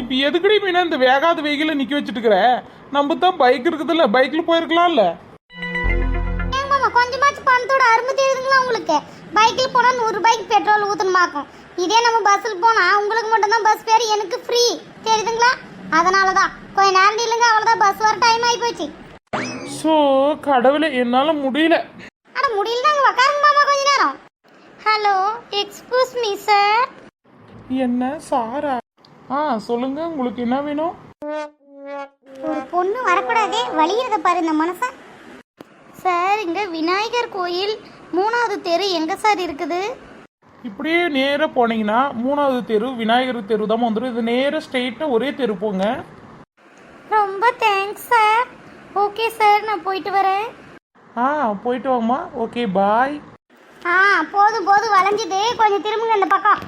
இப்போ எதுக்குடி மீனா இந்த வேகாத வெயில நிக்க வச்சுட்டு இருக்கிற நம்ம தான் பைக் இருக்குதுல்ல பைக்ல போயிருக்கலாம்ல. ஏங்க மாமா கொஞ்சமாச்சும் பணத்தோட அருமை தெரியுதுங்களா உங்களுக்கு? பைக்கில் போனால் நூறு ரூபாய்க்கு பெட்ரோல் ஊற்றணுமாக்கும் இதே நம்ம பஸ்ஸில் போனால் உங்களுக்கு மட்டும்தான் பஸ் ஃபேர் எனக்கு ஃப்ரீ தெரியுதுங்களா? அதனால தான் கொஞ்ச நேரம் இல்லைங்க அவ்வளோதான் பஸ் வர டைம் ஆகி போச்சு. ஸோ கடவுளே என்னால முடியல. அட முடியலதாங்க. உக்காருங்க மாமா கொஞ்ச நேரம். ஹலோ எக்ஸ்கூஸ் மீ சார் என்ன சாரா? ஆ சொல்லுங்க. உங்களுக்கு என்ன வேணும்? ஒரு பொண்ணு வரக்கூடாதே. வழியிறத பாரு இந்த மனுஷன் சார் இங்க விநாயகர் கோயில் மூணாவது தெரு எங்க சார் இருக்குது? இப்படியே நேரா போனீங்கன்னா மூணாவது தெரு விநாயகர் தெரு தான் வந்துடும் இது நேரா ஸ்ட்ரெயிட்டா ஒரே தெரு போங்க. ரொம்ப தேங்க்ஸ் சார். ஓகே சார் நான் போயிட்டு வரேன். ஆ போயிட்டு வாங்கம்மா. ஓகே பாய் ஆ போதும் போதும். வளைஞ்சுது கொஞ்சம் திரும்புங்க இந்த பக்கம்.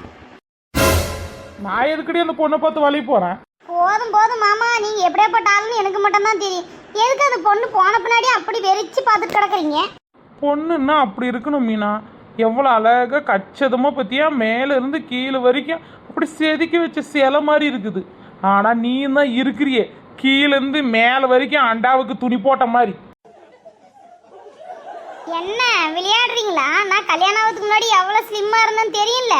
நான் எதுக்கடி அந்த பொண்ணை பார்த்து வழி போறேன்? போதும் போதும் மாமா. நீங்க எப்படியாப்பட்ட ஆளுன்னு எனக்கு மட்டும்தான் தெரியும். எதுக்கு அந்த பொண்ணு போன பின்னாடி அப்படி வெறிச்சு பார்த்துட்டு கிடக்குறீங்க? பொண்ணுன்னா அப்படி இருக்கணும் மீனா. எவ்வளோ அழகா கச்சதமா பத்தியா மேல இருந்து கீழே வரைக்கும் அப்படி செதுக்கி வச்ச சிலை மாதிரி இருக்குது. ஆனா நீ தான் இருக்கிறியே. கீழ இருந்து மேலே வரைக்கும் அண்டாவுக்கு துணி போட்ட மாதிரி. என்ன விளையாடுறீங்களா? நான் கல்யாணம் ஆகிறதுக்கு முன்னாடி எவ்வளோ ஸ்லிம்மாக இருந்தேன்னு தெரியல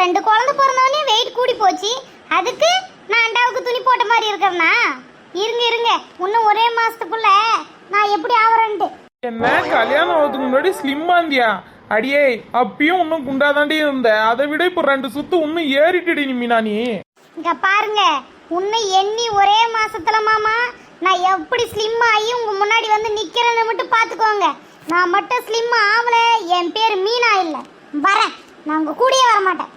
ரெண்டு குழந்தை பிறந்தவொடனே வெயிட் கூடி போச்சு. அதுக்கு நான் அண்டாவுக்கு துணி போட்ட மாதிரி இருக்கிறேனா இருங்க இருங்க. இன்னும் ஒரே மாசத்துக்குள்ள நான் எப்படி ஆவறேன்ட்டு. என்ன? கல்யாணம் ஆகிறதுக்கு முன்னாடி ஸ்லிம்மா இருந்தியா? அடியே அப்பயும் இன்னும் குண்டாதாண்டி இருந்த. அதை விட இப்போ ரெண்டு சுத்து இன்னும் ஏறிட்டுடி நீ மீனா நீ. இங்க பாருங்க. உன்னை எண்ணி ஒரே மாசத்துல மாமா நான் எப்படி ஸ்லிம் ஆகி உங்க முன்னாடி வந்து நிக்கிறேன்னு மட்டும் பாத்துக்கோங்க. நான் மட்டும் ஸ்லிம் ஆகல என் பேர் மீனா இல்ல. வரேன். நான் உங்க கூடயே வர மாட்டேன்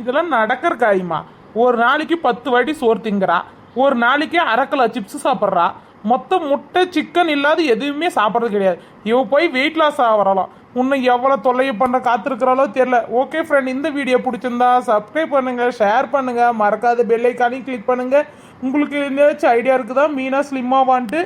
இதெல்லாம் நடக்கிற காரியமா? ஒரு நாளைக்கு பத்து வாட்டி சோறு திங்கிறா. ஒரு நாளைக்கு அரைக்கலா சிப்ஸ் சாப்பிட்றா. மொத்தம் முட்டை சிக்கன் இல்லாத எதுவுமே சாப்பிட்றது கிடையாது. இவ போய் வெயிட் லாஸ் ஆகிறலாம் இன்னும் எவ்வளோ தொல்லையை பண்ண காத்திருக்கிறாலோ தெரில ஓகே ஃப்ரெண்ட் இந்த வீடியோ பிடிச்சிருந்தா சப்ஸ்கிரைப் பண்ணுங்கள் ஷேர் பண்ணுங்கள் மறக்காத பெல்லைக்கானையும் கிளிக் பண்ணுங்கள் உங்களுக்கு ஏதாச்சும் ஐடியா இருக்குதா? மீனா ஸ்லிம்மாவான்ட்டு